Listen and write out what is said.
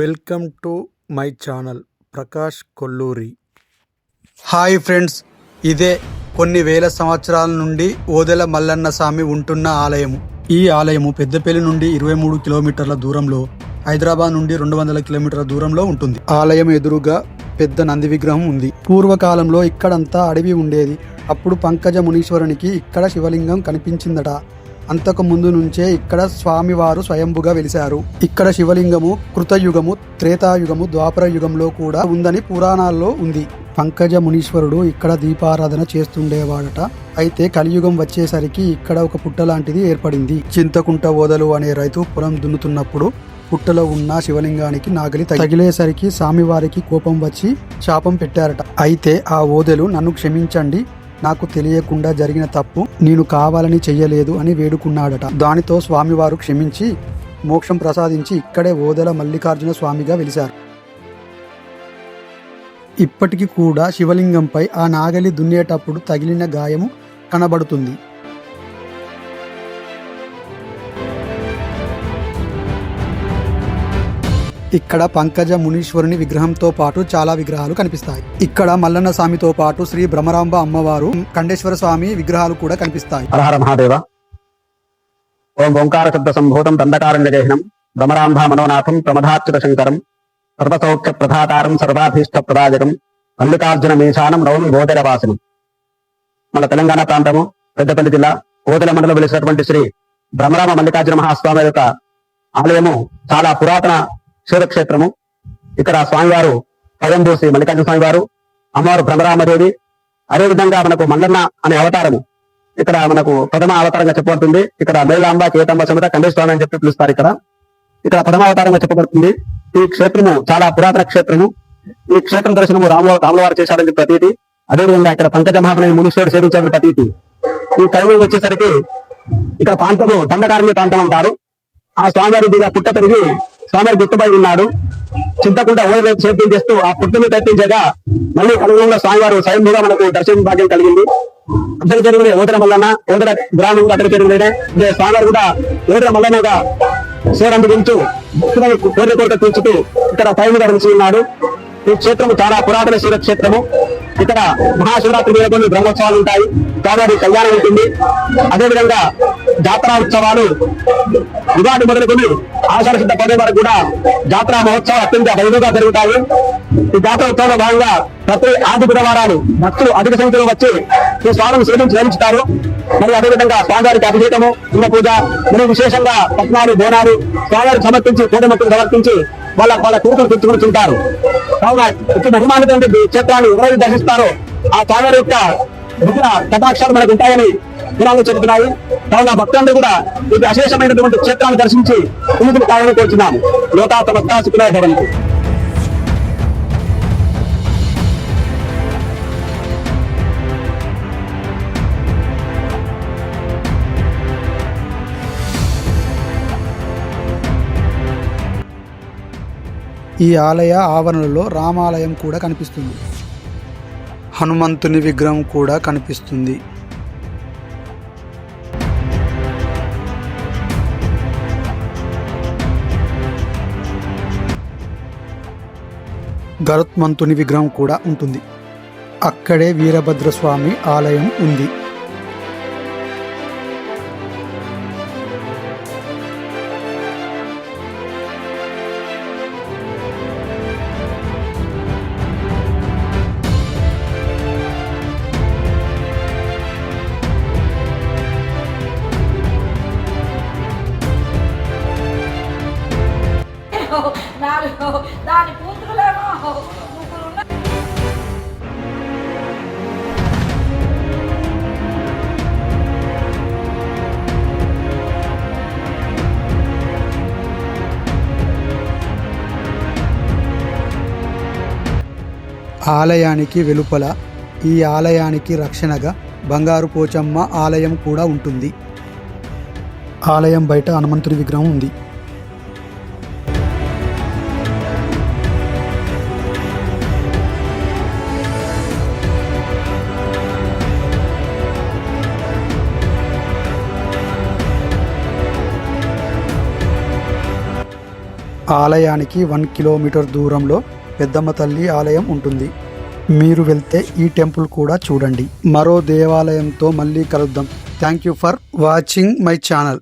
Welcome to my channel Prakash Kolluri. Hi friends ఇదే కొన్ని వేల సంవత్సరాల నుండి ఓదెల మల్లన్న స్వామి ఉంటున్న ఆలయము. ఈ ఆలయము పెద్దపల్లి నుండి ఇరవై మూడు కిలోమీటర్ల దూరంలో హైదరాబాద్ నుండి రెండు వందల కిలోమీటర్ల దూరంలో ఉంటుంది. ఆలయం ఎదురుగా పెద్ద నంది విగ్రహం ఉంది. పూర్వకాలంలో ఇక్కడంతా అడవి ఉండేది. అప్పుడు పంకజ మునీశ్వరునికి ఇక్కడ శివలింగం కనిపించిందట. అంతకు ముందు నుంచే ఇక్కడ స్వామివారు స్వయంభుగా వెలిశారు. ఇక్కడ శివలింగము కృతయుగము త్రేతాయుగము ద్వాపర యుగంలో కూడా ఉందని పురాణాల్లో ఉంది. పంకజ మునీశ్వరుడు ఇక్కడ దీపారాధన చేస్తుండేవాడట. అయితే కలియుగం వచ్చేసరికి ఇక్కడ ఒక పుట్ట లాంటిది ఏర్పడింది. చింతకుంట ఓదలు అనే రైతు పొలం దున్నుతున్నప్పుడు పుట్టలో ఉన్న శివలింగానికి నాగలి తగిలేసరికి స్వామివారికి కోపం వచ్చి శాపం పెట్టారట. అయితే ఆ ఓదెలు నన్ను క్షమించండి నాకు తెలియకుండా జరిగిన తప్పు నేను కావాలని చెయ్యలేదు అని వేడుకున్నాడట. దానితో స్వామివారు క్షమించి మోక్షం ప్రసాదించి ఇక్కడే ఓదెల మల్లికార్జున స్వామిగా వెలిశారు. ఇప్పటికీ కూడా శివలింగంపై ఆ నాగలి దున్నేటప్పుడు తగిలిన గాయము కనబడుతుంది. ఇక్కడ పంకజ మునీశ్వరుని విగ్రహంతో పాటు చాలా విగ్రహాలు కనిపిస్తాయి. ఇక్కడ మల్లన్న స్వామితో పాటు శ్రీ భ్రమరాంబ అమ్మవారు ఖండేశ్వర స్వామి విగ్రహాలు కూడా కనిపిస్తాయి. హరహర మహాదేవ. ఓం ఓంకార శబ్ద సంభూతం దండకారణ్యగేహనం భ్రమరాంభ మనోనాథం ప్రమదాచ్యుత శంకరం సర్వసౌఖ్య ప్రధాతారం సర్వాభీష్ట ప్రదాయకం మల్లికార్జున మీశానం రౌమి ఓదెల వాసనం మన తెలంగాణ ప్రాంతము పెద్దపల్లి జిల్లా ఓదెల మండలం వెలిసినటువంటి శ్రీ భ్రమరామ మల్లికార్జున మహాస్వామి యొక్క ఆలయము చాలా పురాతన శివక్షేత్రము. ఇక్కడ స్వామివారు స్వయంభూసి మల్లికార్జున స్వామి వారు అమ్మవారు భ్రమరామదేవి అదేవిధంగా మనకు మండన్న అనే అవతారము. ఇక్కడ మనకు ప్రథమ అవతారంగా చెప్పబడుతుంది. ఇక్కడ మేలాంబ కేతంబ సమేత కండేశ్వరం అని చెప్పి పిలుస్తారు ఇక్కడ. ఇక్కడ ప్రథమ అవతారంగా చెప్పబడుతుంది. ఈ క్షేత్రము చాలా పురాతన క్షేత్రము. ఈ క్షేత్రం దర్శనము రాము రాములవారు చేశాడని ప్రతీతి. అదేవిధంగా ఇక్కడ పంకజ మహాత్మ మునీశ్వరుడు సేవించాలని ప్రతీతి. ఈ కలియుగం వచ్చేసరికి ఇక్కడ ప్రాంతము దండకారణ్య ప్రాంతం అంటారు. ఆ స్వామివారి దిగా పుట్ట పెరిగి స్వామి గుర్తుపై ఉన్నాడు. చింతకుండా ఓడరేపు సేద్యం చేస్తూ ఆ పుట్టుని తప్పించగా మళ్ళీ కలుగులో స్వామివారు స్వయంభూగా మనకు దర్శన భాగ్యం కలిగింది. అతని చెరువులే ఓదర మల్లన్న ఓదర గ్రామం అతని చెరువులేనే స్వామివారు కూడా ఓదర మల్లన్నగా సేరంభించు భక్తులను కోరిక తీర్చుతూ ఇక్కడ స్వయంగా నిలిచి ఉన్నాడు. ఈ క్షేత్రము చాలా పురాతన శివ క్షేత్రము. ఇక్కడ మహాశివరాత్రి మీద కొన్ని బ్రహ్మోత్సవాలు ఉంటాయి. కాబట్టి కళ్యాణం ఉంటుంది. అదేవిధంగా జాతరా ఉత్సవాలు ఉగాది మొదలుకొని ఆషాఢ శుద్ధ పదే వరకు కూడా జాతరా మహోత్సవాలు అత్యంత వైభవంగా జరుగుతాయి. ఈ జాతర ఉత్సవంలో భాగంగా ప్రతి ఆది బుధవారాలు భక్తులు అధిక సంఖ్యలో వచ్చి ఈ స్వామిని సేవించి సేవించుతారు మరియు అదేవిధంగా స్వామివారికి అభిషేకము కుంభ పూజ మరియు విశేషంగా పట్నాలు బోనాలు స్వామివారికి సమర్పించి కోడమత్తులు సమర్పించి వాళ్ళ వాళ్ళ కూతురు తెచ్చుకుంటుంటారు కావున ఇక్కడ మహిమానటువంటి క్షేత్రాన్ని ఎవరైతే దర్శిస్తారో ఆ స్వామివారి యొక్క విగ్రహ కటాక్షాలు మనకు ఉంటాయని పురాణాలు చెబుతున్నాయి. కావున భక్తులందరూ కూడా ఇది అశేషమైనటువంటి క్షేత్రాన్ని దర్శించి పుణ్యతులు కావాలని కోరుచున్నాము. లోకా సమస్త సుఖినో భవంతు. ఈ ఆలయ ఆవరణలో రామాలయం కూడా కనిపిస్తుంది. హనుమంతుని విగ్రహం కూడా కనిపిస్తుంది. గరుత్మంతుని విగ్రహం కూడా ఉంటుంది. అక్కడే వీరభద్రస్వామి ఆలయం ఉంది. నాలుగు దాని పూతులేమో ముగ్గురు ఆలయానికి వెలుపల ఈ ఆలయానికి రక్షణగా బంగారు పోచమ్మ ఆలయం కూడా ఉంటుంది. ఆలయం బయట హనుమంతుడి విగ్రహం ఉంది. ఆలయానికి వన్ కిలోమీటర్ దూరంలో పెద్దమ్మ తల్లి ఆలయం ఉంటుంది. మీరు వెళ్తే ఈ టెంపుల్ కూడా చూడండి. మరో దేవాలయంతో మళ్ళీ కలుద్దాం. Thank you for watching my channel.